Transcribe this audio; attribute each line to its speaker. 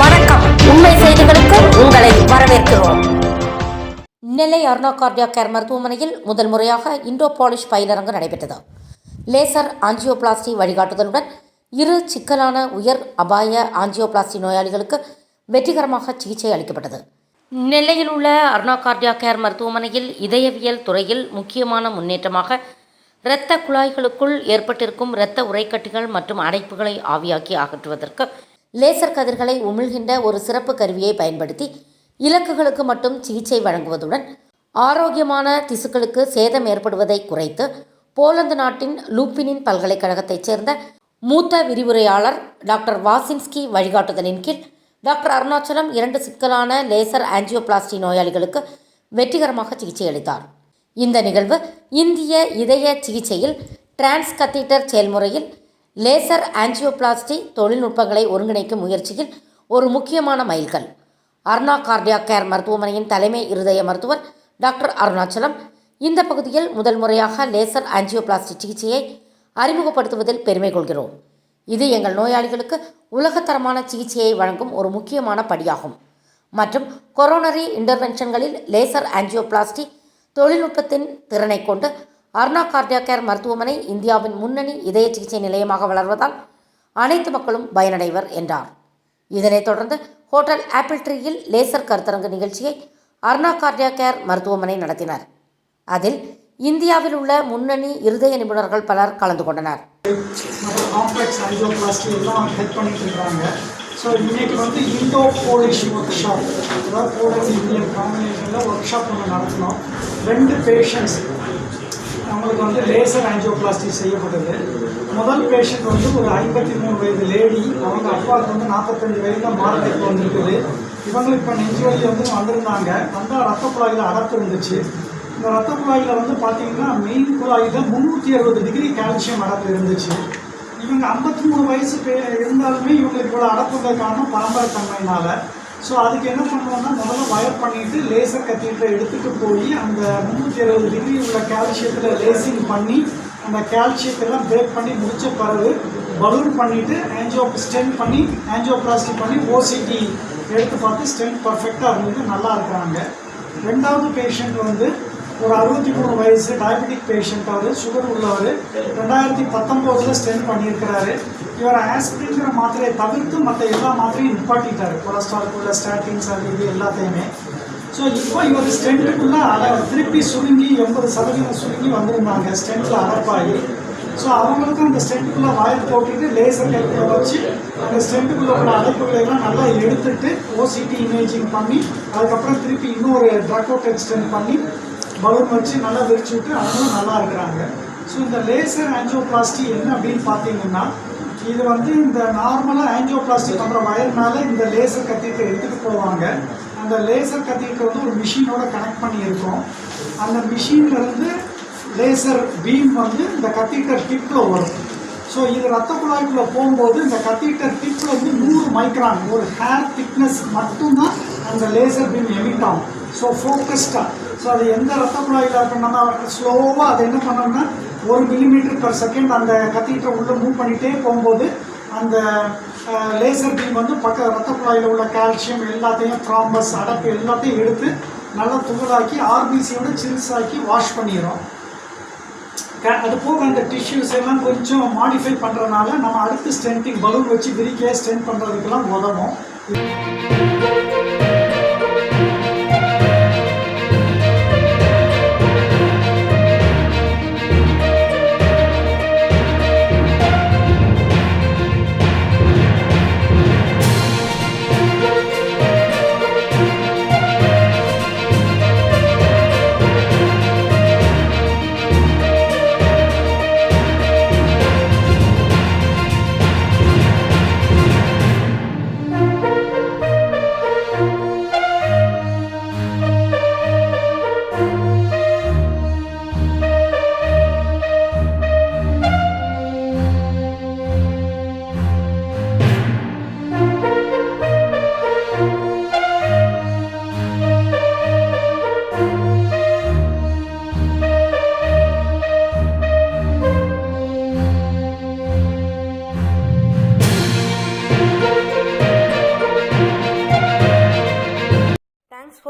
Speaker 1: வணக்கம். உண்மை செய்திகளுக்கு உங்களை வரவேற்கிறோம். நெல்லை அருணா கார்டியா கேர் மருத்துவமனையில் முதல் முறையாக இண்டோ பாலிஷ் பயிலரங்கு நடைபெற்றது. லேசர் ஆஞ்சியோபிளாஸ்டி வழிகாட்டுதலுடன் இரு சிக்கலான உயர் அபாய ஆஞ்சியோபிளாஸ்டி நோயாளிகளுக்கு வெற்றிகரமாக சிகிச்சை அளிக்கப்பட்டது. நெல்லையில் உள்ள அருணா கார்டியா கேர் மருத்துவமனையில் இதயவியல் துறையில் முக்கியமான முன்னேற்றமாக இரத்த குழாய்களுக்குள் ஏற்பட்டிருக்கும் இரத்த உறைக்கட்டிகள் மற்றும் அடைப்புகளை ஆவியாக்கி அகற்றுவதற்கு லேசர் கதிர்களை உமிழ்கின்ற ஒரு சிறப்பு கருவியை பயன்படுத்தி இலக்குகளுக்கு மட்டும் சிகிச்சை வழங்குவதுடன் ஆரோக்கியமான திசுக்களுக்கு சேதம் ஏற்படுவதை குறைத்து போலந்து நாட்டின் லூப்பினின் பல்கலைக்கழகத்தைச் சேர்ந்த மூத்த விரிவுரையாளர் டாக்டர் வாசின்ஸ்கி வழிகாட்டுதலின் கீழ் டாக்டர் அருணாச்சலம் இரண்டு சிக்கலான லேசர் ஆஞ்சியோபிளாஸ்டி நோயாளிகளுக்கு வெற்றிகரமாக சிகிச்சை அளித்தார். இந்த நிகழ்வு இந்திய இதய சிகிச்சையில் டிரான்ஸ் கத்தீட்டர் செயல்முறையில் லேசர் ஆன்ஜியோபிளாஸ்டி தொழில்நுட்பங்களை ஒருங்கிணைக்கும் முயற்சியில் ஒரு முக்கியமான மைல்கல். அருணா கார்டியா கேர் மருத்துவமனையின் தலைமை இருதய மருத்துவர் டாக்டர் அருணாச்சலம் இந்த பகுதியில் முதல் முறையாக லேசர் ஆன்ஜியோபிளாஸ்டி சிகிச்சையை அறிமுகப்படுத்துவதில் பெருமை கொள்கிறோம். இது எங்கள் நோயாளிகளுக்கு உலகத்தரமான சிகிச்சையை வழங்கும் ஒரு முக்கியமான படியாகும். மற்றும் கொரோனரி இன்டர்வென்ஷன்களில் லேசர் ஆன்ஜியோபிளாஸ்டி தொழில்நுட்பத்தின் திறனை கொண்டு அருணா கார்டியா கேர் மருத்துவமனை இந்தியாவின் முன்னணி இதய சிகிச்சை நிலையமாக வளர்வதால் அனைத்து மக்களும் பயனடைவர் என்றார். இதனைத் தொடர்ந்து ஹோட்டல் ஆப்பிள் ட்ரீயில் லேசர் கருத்தரங்கு நிகழ்ச்சியை அருணா கார்டியா கேர் மருத்துவமனை நடத்தினர். அதில் இந்தியாவில் உள்ள முன்னணி இருதய நிபுணர்கள் பலர் கலந்து கொண்டனர்.
Speaker 2: ஸோ இன்றைக்கி வந்து இண்டோ போலிஷ் ஒர்க் ஷாப் அதாவது போலஸ் இந்தியன் காம்பினேஷனில் ஒர்க் ஷாப் ஒன்று நடத்தினோம் ரெண்டு பேஷண்ட்ஸ் நம்மளுக்கு வந்து லேசர் ஆஞ்சியோபிளாஸ்டி செய்யப்பட்டது. முதல் பேஷண்ட் வந்து ஒரு ஐம்பத்தி மூணு வயது லேடி அவங்க அப்பாவுக்கு வந்து நாற்பத்தஞ்சு வயதுல மாரடைப்பு வந்திருக்குது. இவங்களுக்கு இப்போ நெஞ்சு வலி வந்து வந்திருந்தாங்க. வந்தால் ரத்த குழாயில் அடப்பு இருந்துச்சு. இந்த ரத்த குழாயில் வந்து பார்த்தீங்கன்னா மெயின் குழாயில் முந்நூற்றி அறுபது டிகிரி கால்சியம் அடப்பு இருந்துச்சு. இவங்க ஐம்பத்தி மூணு வயசு பே இருந்தாலுமே இவங்களுக்கு இவ்வளோ அடப்புங்க காரணம் பரம்பரை தன்மையினால ஸோ அதுக்கு என்ன பண்ணுவோம்னா முதல்ல வயர் பண்ணிட்டு லேசர் கத்தீட்டரை எடுத்துகிட்டு போய் அந்த முந்நூற்றி அறுபது டிகிரி உள்ள கால்சியத்தில் லேசிங் பண்ணி அந்த கால்சியத்தெல்லாம் பிரேக் பண்ணி முடிச்ச பிறகு பலூன் பண்ணிவிட்டு ஆன்ஜியோ ஸ்டென்ட் பண்ணி ஆன்ஜியோபிளாஸ்டி பண்ணி ஓசிடி எடுத்து பார்த்து ஸ்டென்ட் பர்ஃபெக்டாக இருந்தது நல்லா இருக்கிறாங்க ரெண்டாவது பேஷண்ட் வந்து ஒரு அறுபத்தி மூணு வயசு டயபெட்டிக் பேஷண்ட் அவர் சுகர் உள்ளவர். ரெண்டாயிரத்தி பத்தொம்போதில் ஸ்டென்ட் பண்ணியிருக்கிறாரு. இவர் ஆஸ்பிரின்கிற மாத்திரையை தவிர்த்து மற்ற எல்லா மாத்திரையும் நிப்பாட்டிட்டார். கொலஸ்ட்ரால் உள்ள ஸ்டாட்டின்ஸ் அது இது எல்லாத்தையுமே. ஸோ இப்போ இவர் ஸ்டென்ட்டுக்குள்ளே அதை திருப்பி சுருங்கி எண்பது சதவீதம் சுருங்கி வந்திருந்தாங்க. ஸ்டென்ட்டில் அடப்பாகி ஸோ அவங்களுக்கு அந்த ஸ்டென்ட்டுக்குள்ளே வாயில் போட்டுட்டு லேசர் கைக்குள்ள வச்சு அந்த ஸ்டென்ட்டுக்குள்ளே உள்ள அடைப்புகளை எல்லாம் நல்லா எடுத்துட்டு ஓசிடி இமேஜிங் பண்ணி அதுக்கப்புறம் திருப்பி இன்னொரு ட்ரக்கோட் எக்ஸ்டென்ட் பண்ணி பலூன் வச்சு நல்லா விரிச்சு விட்டு அவங்களும் நல்லா இருக்கிறாங்க. ஸோ இந்த லேசர் ஆன்ஜியோபிளாஸ்டி என்ன அப்படின்னு பார்த்தீங்கன்னா இது வந்து இந்த நார்மலாக ஆன்ஜியோபிளாஸ்டி பண்ணுற வயர்னால மேலே இந்த லேசர் கத்திரிக்கை எடுத்துகிட்டு போவாங்க. அந்த லேசர் கத்திரிக்கை வந்து ஒரு மிஷினோட கனெக்ட் பண்ணியிருக்கோம் அந்த மிஷின்லேருந்து லேசர் பீம் வந்து இந்த கத்திரிக்கர் டிப்பில் வரும். ஸோ இது ரத்த குழாய்க்குள்ளே போகும்போது இந்த கத்திரிக்கர் டிப்பில் வந்து நூறு மைக்ரான் ஒரு ஹேர் திக்னஸ் மட்டும்தான் அந்த லேசர் பீம் எமிட் ஆகும். ஸோ ஃபோக்கஸ்டாக ஸோ அது எந்த ரத்த குழாயில் இருக்கும் ஸ்லோவாக அது என்ன பண்ணோம்னா ஒரு மில்லிமீட்டர் பர் செகண்ட் அந்த கத்தீட்டர் உள்ளே மூவ் பண்ணிகிட்டே போகும்போது அந்த லேசர் பீம் வந்து பக்க ரத்த குழாயில் உள்ள கால்சியம் எல்லாத்தையும் த்ராம்பஸ் அடப்பு எல்லாத்தையும் எடுத்து நல்லா துகளாக்கி ஆர்பிசியோட சிறுசாக்கி வாஷ் பண்ணிடும் க- அது போக அந்த டிஷ்யூஸ் எல்லாம் கொஞ்சம் மாடிஃபை பண்ணுறதுனால நம்ம அடுத்து ஸ்ட்ரென்த்திங் பலூன் வச்சு விரிக்க ஸ்ட்ரென்த் பண்ணுறதுக்கெல்லாம் உதவும்.